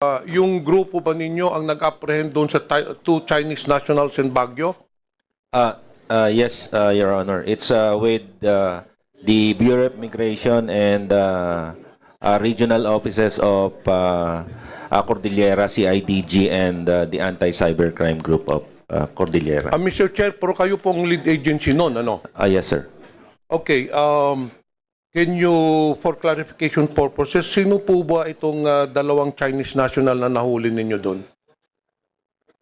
Ah, yung grupo ba ninyo ang nag-apprehend doon sa two Chinese nationals in Baguio? Uh, uh, yes, uh, Your Honor. It's uh, with uh, the Bureau of Immigration and uh, uh, regional offices of uh, uh, Cordillera, CIDG, and uh, the Anti-Cybercrime Group of uh, Cordillera. Ah, Mr. Chair, pero kayo pong lead agency noon, ano? Uh, yes, sir. Okay, um, can you, for clarification purposes, sino po ba itong ah, dalawang Chinese national na nahuli ninyo doon?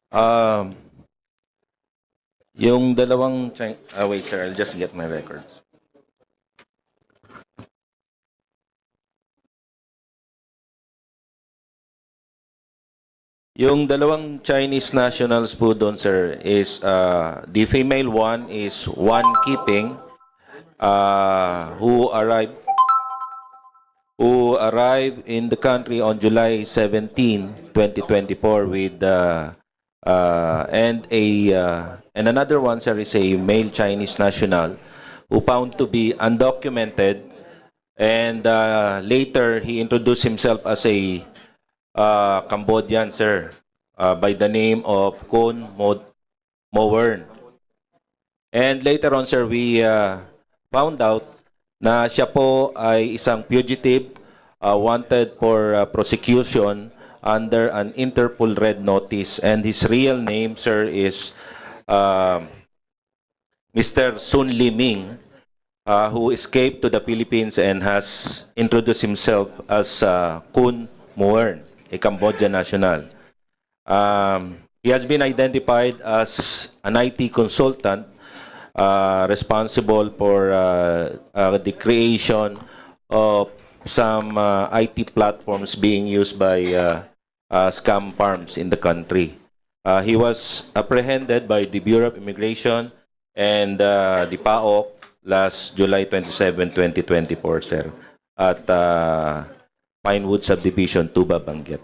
Um, yung dalawang... Chi- uh, wait, sir. I'll just get my records. Yung dalawang Chinese nationals po doon, sir, is uh, the female one is one keeping uh, who arrived who arrived in the country on July 17, 2024 with uh, uh, and a uh, and another one sir is a male Chinese national who found to be undocumented and uh, later he introduced himself as a uh, Cambodian sir uh, by the name of Kun Mod Mowern. And later on, sir, we uh, found out na siya po ay isang fugitive uh, wanted for uh, prosecution under an Interpol red notice. And his real name, sir, is uh, Mr. Sun Liming, uh, who escaped to the Philippines and has introduced himself as uh, Kun Muern, a Cambodian national. Um, he has been identified as an IT consultant uh, responsible for uh, uh, the creation of some uh, IT platforms being used by uh, uh, scam farms in the country. Uh, he was apprehended by the Bureau of Immigration and uh, the PAOK last July 27, 2024, sir, at uh, Pinewood Subdivision, Tuba, Banggit.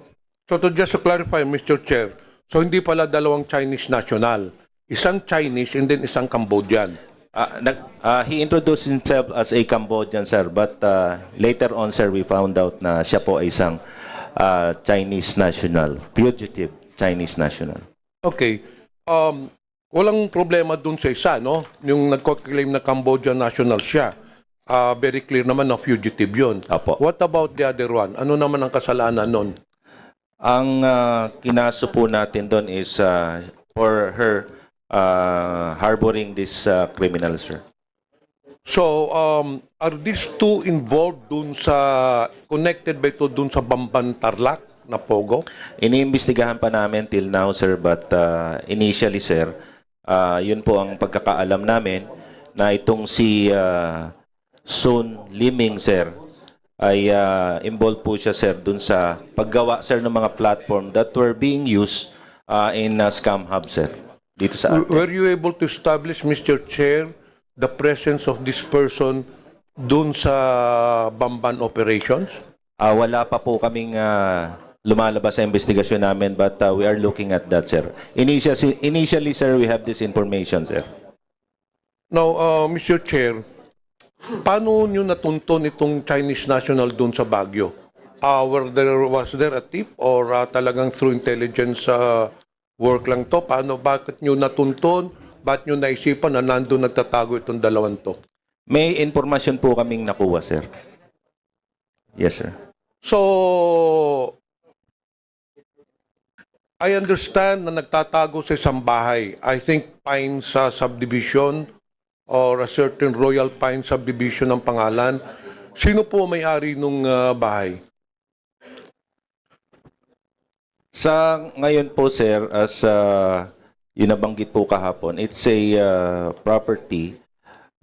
So to just to clarify, Mr. Chair, so hindi pala dalawang Chinese national. Isang Chinese and then isang Cambodian. Uh, nag, uh, he introduced himself as a Cambodian, sir, but uh, later on, sir, we found out na siya po ay isang uh, Chinese national, fugitive Chinese national. Okay. Um, walang problema dun sa isa, no? Yung nagko-claim na Cambodian national siya. Ah, very clear naman na fugitive yun. Apo. What about the other one? Ano naman ang kasalanan nun? Ang uh, kinaso po natin doon is uh, for her uh, harboring this uh, criminal, sir. So, um, are these two involved dun sa, connected ba ito dun sa Bamban Tarlac na Pogo? Iniimbestigahan pa namin till now, sir, but uh, initially, sir, uh, yun po ang pagkakaalam namin na itong si uh, Sun Liming, sir, ay uh, involved po siya, sir, dun sa paggawa, sir, ng mga platform that were being used uh, in uh, Scam Hub, sir, dito sa atin. Were you able to establish, Mr. Chair, the presence of this person dun sa Bamban operations? Ah, wala pa po kaming ah, lumalabas sa investigasyon namin but ah, we are looking at that, sir. Initially, initially, sir, we have this information, sir. Now, uh, Mr. Chair, paano nyo natuntun itong Chinese national dun sa Baguio? Uh, were there, was there a tip or uh, talagang through intelligence uh, work lang to? Paano, bakit nyo natuntun? Bakit nyo naisipan na nandun nagtatago itong dalawang to? May informasyon po kaming nakuha, sir. Yes, sir. So, I understand na nagtatago sa isang bahay. I think Pine sa subdivision or a certain Royal Pine subdivision ang pangalan. Sino po may-ari nung ah, bahay? Sa ngayon po, sir, as uh, yun nabanggit po kahapon, it's a uh, property,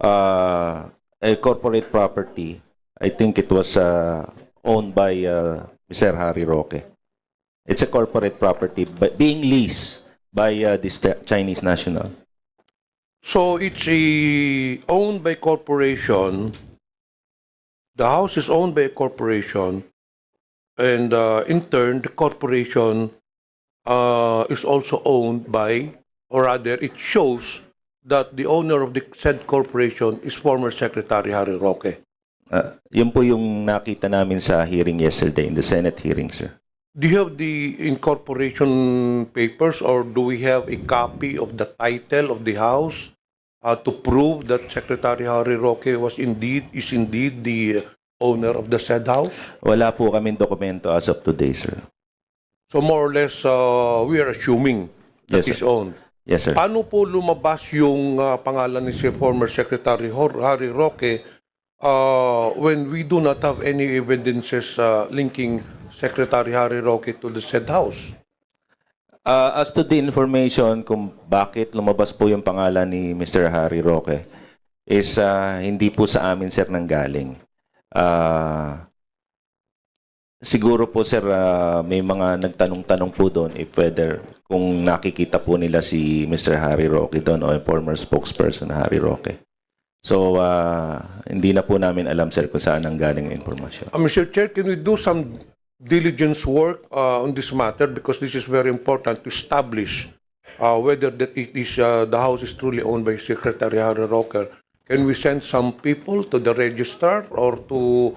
uh, a corporate property. I think it was uh, owned by uh, Mr. Harry Roque. It's a corporate property, but being leased by uh, this Chinese national. So, it's a, owned by corporation. The house is owned by a corporation. And uh, in turn, the corporation uh, is also owned by, or rather, it shows that the owner of the said corporation is former Secretary Harry Roque. Uh, yun po yung nakita namin sa hearing yesterday, in the Senate hearing, sir. do you have the incorporation papers or do we have a copy of the title of the house uh, to prove that Secretary Harry Roque was indeed is indeed the owner of the said house? Wala po kaming dokumento as of today, sir. So more or less, uh, we are assuming that Yes, is sir. owned. Yes, sir. Paano po lumabas yung uh, pangalan ni si former Secretary Hor- Harry Roque uh, when we do not have any evidences uh, linking Secretary Harry Roque to the said house? Uh, as to the information kung bakit lumabas po yung pangalan ni Mr. Harry Roque is uh, hindi po sa amin sir nanggaling. Uh, siguro po sir uh, may mga nagtanong-tanong po doon if whether kung nakikita po nila si Mr. Harry Roque doon o former spokesperson Harry Roque. So uh, hindi na po namin alam sir kung saan nanggaling ang impormasyon. Uh, Mr. Chair, can we do some diligence work uh, on this matter because this is very important to establish uh, whether that it is uh, the house is truly owned by Secretary Harry Rocker. Can we send some people to the registrar or to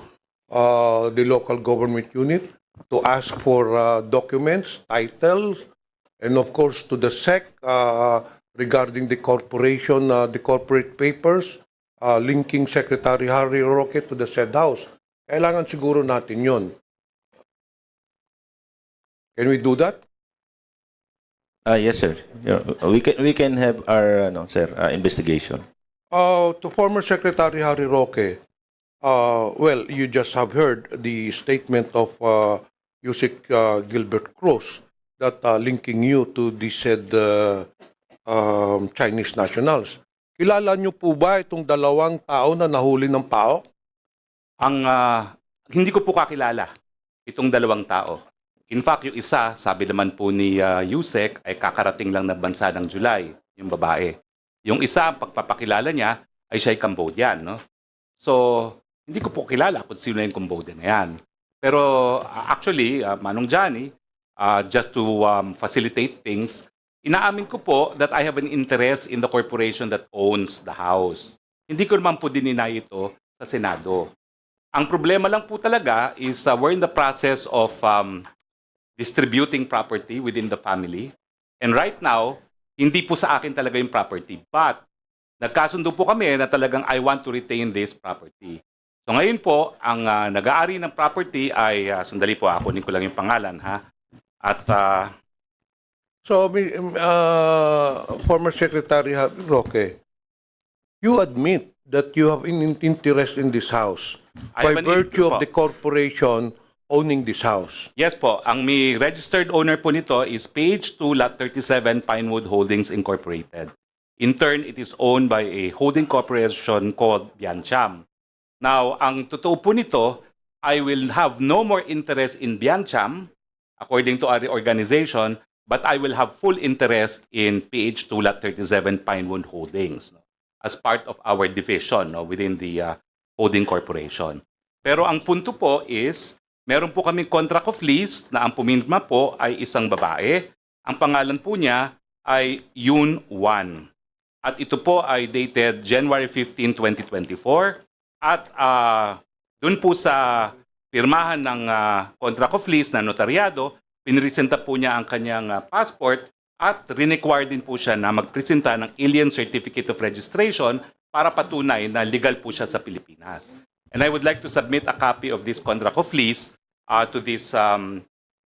uh, the local government unit to ask for uh, documents, titles, and of course to the SEC uh, regarding the corporation, uh, the corporate papers uh, linking Secretary Harry Roque to the said house. Kailangan siguro natin yon. Can we do that? Ah yes sir. Yeah, We can we can have our ano sir uh, investigation. Uh, to former Secretary Harry Roque, uh, well, you just have heard the statement of uh, Yusik uh, Gilbert Cruz that uh, linking you to the said uh, um, Chinese nationals. Kilala niyo po ba itong dalawang tao na nahuli ng PAO? Ang ah, hindi ko po kakilala itong dalawang tao. In fact, yung isa, sabi naman po ni ah, Yusek, ay kakarating lang na bansa ng July, yung babae. Yung isa, pagpapakilala niya, ay siya ay Cambodian. No? So, hindi ko po kilala kung sino yung Cambodian na yan. Pero ah, actually, ah, Manong Johnny, ah, just to um, facilitate things, inaamin ko po that I have an interest in the corporation that owns the house. Hindi ko naman po dininay ito sa Senado. Ang problema lang po talaga is uh, we're in the process of um, distributing property within the family. And right now, hindi po sa akin talaga yung property. But, nagkasundo po kami na talagang I want to retain this property. So ngayon po, ang uh, nag-aari ng property ay, uh, sandali po, ako ko lang yung pangalan ha. At uh, So, uh, former Secretary Roque, you admit that you have an interest in this house I by virtue of po. the corporation owning this house. Yes po, ang may registered owner po nito is Page 2 Lot 37 Pinewood Holdings Incorporated. In turn, it is owned by a holding corporation called Biancham. Now, ang totoo po nito, I will have no more interest in Biancham, according to our organization, but I will have full interest in PH2 Lot 37 Pinewood Holdings no, as part of our division no, within the uh, holding corporation. Pero ang punto po is, meron po kaming contract of lease na ang pumirma po ay isang babae. Ang pangalan po niya ay Yun Wan. At ito po ay dated January 15, 2024. At ah, dun po sa pirmahan ng ah, contract of lease na notaryado, pinresenta po niya ang kanyang ah, passport at rinequire din po siya na magpresenta ng Alien Certificate of Registration para patunay na legal po siya sa Pilipinas. And I would like to submit a copy of this contract of lease uh, to this um,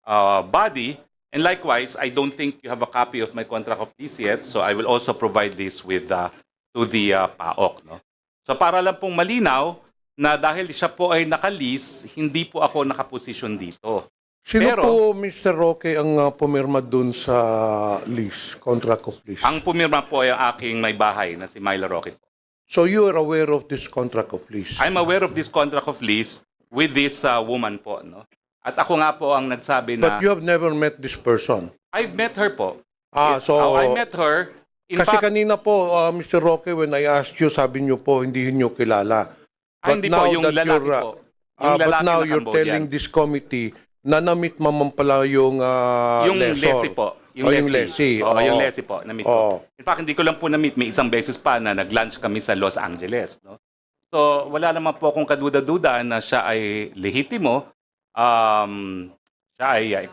uh, body. And likewise, I don't think you have a copy of my contract of lease yet, so I will also provide this with uh, to the uh, PAOK. No? So para lang pong malinaw na dahil siya po ay nakalis, hindi po ako nakaposisyon dito. Sino Pero- po, Mr. Roque, ang uh, pumirma dun sa lease, contract of lease? Ang pumirma po ay ang aking may bahay na si Myla Roque. po. So you are aware of this contract of lease? I'm aware of this contract of lease with this uh, woman po. No? At ako nga po ang nagsabi na But you have never met this person? I've met her po. Ah, so... Oh, I met her. In kasi fact, kanina po, uh, Mr. Roque, when I asked you, sabi niyo po, hindi niyo kilala. ah, hindi po, yung that lalaki you're, uh, po. Yung ah, but now you're Cambodian. telling this committee na na-meet mo man pala yung uh, yung lessor. Lesi po. Yung Oh, yung Lesi. Lesi. Oo, yung Oo. Lesi po. Na-meet Oo. ko. In fact, hindi ko lang po na-meet. May isang beses pa na nag-lunch kami sa Los Angeles. No? So, wala naman po akong kaduda-duda na siya ay lehitimo. Um, Siya ay uh,